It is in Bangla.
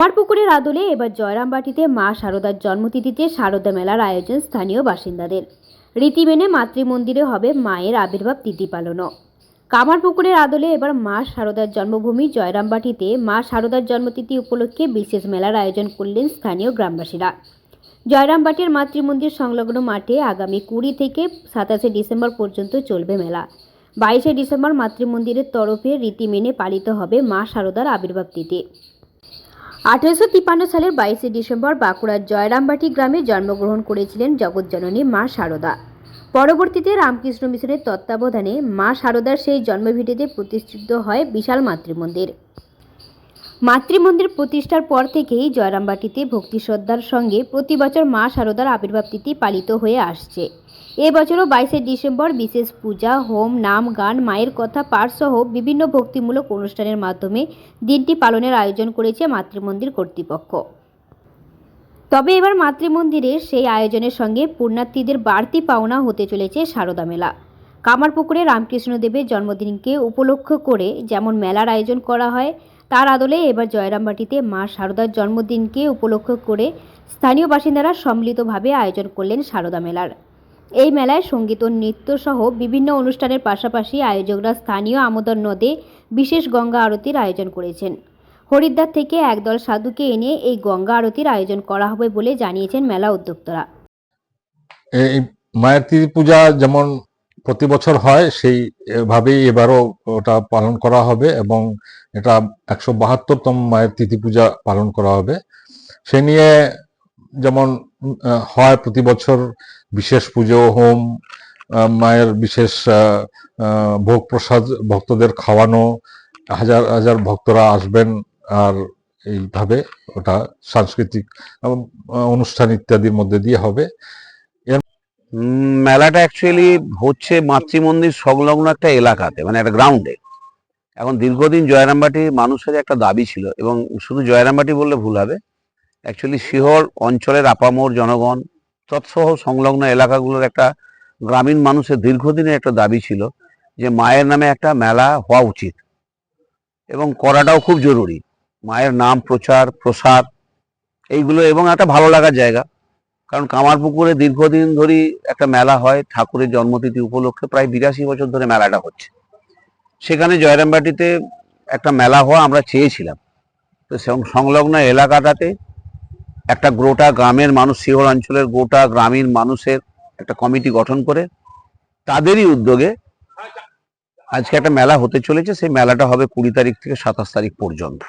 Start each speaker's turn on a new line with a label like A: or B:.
A: আমার পুকুরের আদলে এবার জয়রামবাটিতে মা শারদার জন্মতিথিতে শারদা মেলার আয়োজন স্থানীয় বাসিন্দাদের। রীতি মেনে মাতৃমন্দিরে হবে মায়ের আবির্ভাব তিথি পালনও। কামারপুকুরের আদলে এবার মা শারদার জন্মভূমি জয়রামবাটিতে মা শারদার জন্মতিথি উপলক্ষে বিশেষ মেলার আয়োজন করলেন স্থানীয় গ্রামবাসীরা। জয়রামবাটির মাতৃমন্দির সংলগ্ন মাঠে আগামী কুড়ি থেকে সাতাশে ডিসেম্বর পর্যন্ত চলবে মেলা। বাইশে ডিসেম্বর মাতৃমন্দিরের তরফে রীতি মেনে পালিত হবে মা শারদার আবির্ভাব তিথি। আঠারোশো তিপ্পান্ন সালের বাইশে ডিসেম্বর বাঁকুড়ার জয়রামবাটি গ্রামে জন্মগ্রহণ করেছিলেন জগৎজননী মা শারদা পরবর্তীতে রামকৃষ্ণ মিশনের তত্ত্বাবধানে মা শারদার সেই জন্মভিটিতে প্রতিষ্ঠিত হয় বিশাল মাতৃমন্দির। মাতৃমন্দির প্রতিষ্ঠার পর থেকেই জয়রামবাটিতে ভক্তি শ্রদ্ধার সঙ্গে প্রতি বছর মা শারদার আবির্ভাব তিথি পালিত হয়ে আসছে। এবছরও বাইশে ডিসেম্বর বিশেষ পূজা, হোম, নাম, গান, মায়ের কথা, পাঠসহ বিভিন্ন ভক্তিমূলক অনুষ্ঠানের মাধ্যমে দিনটি পালনের আয়োজন করেছে মাতৃমন্দির কর্তৃপক্ষ। তবে এবার মাতৃমন্দিরের সেই আয়োজনের সঙ্গে পুণ্যার্থীদের বাড়তি পাওনা হতে চলেছে সারদা মেলা। কামারপুকুরে রামকৃষ্ণদেবের জন্মদিনকে উপলক্ষ করে যেমন মেলার আয়োজন করা হয় তার আদলে এবার জয়রামবাটিতে মা শারদার জন্মদিনকে উপলক্ষ করে স্থানীয় বাসিন্দারা সম্মিলিতভাবে আয়োজন করলেন সারদা মেলার। এই মেলায় সংগীত ও নৃত্য সহ বিভিন্ন অনুষ্ঠানের পাশাপাশি আয়োজকরা স্থানীয় আমোদর নদে বিশেষ গঙ্গা আরতির আয়োজন করেছেন। হরিদ্বার থেকে একদল সাধুকে এনে এই গঙ্গা আরতির আয়োজন করা হবে বলে জানিয়েছেন মেলা উদ্যোক্তারা।
B: এই মায়ের পূজা যেমন প্রতি বছর হয় সেই ভাবেই এবারও ওটা পালন করা হবে এবং এটা একশো বাহাত্তরতম মায়ের তিথি পূজা পালন করা হবে। সে নিয়ে যেমন হয় প্রতি বছর বিশেষ পুজো, হোম মায়ের বিশেষ ভোগ প্রসাদ, ভক্তদের খাওয়ানো, হাজার হাজার ভক্তরা আসবেন আর এইভাবে ওটা সাংস্কৃতিক অনুষ্ঠান ইত্যাদির মধ্যে দিয়ে হবে।
C: মেলাটা অ্যাকচুয়ালি হচ্ছে মাতৃমন্দির সংলগ্ন একটা এলাকাতে মানে একটা গ্রাউন্ডে এখন দীর্ঘদিন জয়রামবাটি মানুষের একটা দাবি ছিল, এবং শুধু জয়রামবাটি বললে ভুল হবে। অ্যাকচুয়ালি শিহর অঞ্চলের আপামোর জনগণ, তৎসহ সংলগ্ন এলাকাগুলোর একটা গ্রামীণ মানুষের দীর্ঘদিনের একটা দাবি ছিল যে মায়ের নামে একটা মেলা হওয়া উচিত, এবং করাটাও খুব জরুরি। মায়ের নাম, প্রচার প্রসার এইগুলো এবং একটা ভালো লাগার জায়গা। কারণ কামারপুকুরে দীর্ঘদিন ধরেই একটা মেলা হয়, ঠাকুরের জন্মতিথি উপলক্ষে প্রায় বিরাশি বছর ধরে মেলাটা হচ্ছে। সেখানে জয়রামবাটিতে একটা মেলা হওয়া আমরা চেয়েছিলাম। তো সংলগ্ন এলাকাটাতে একটা গোটা গ্রামের মানুষ শিহর অঞ্চলের গোটা গ্রামীণ মানুষের একটা কমিটি গঠন করে তাদেরই উদ্যোগে আজকে একটা মেলা হতে চলেছে। সেই মেলাটা হবে কুড়ি তারিখ থেকে সাতাশ তারিখ পর্যন্ত।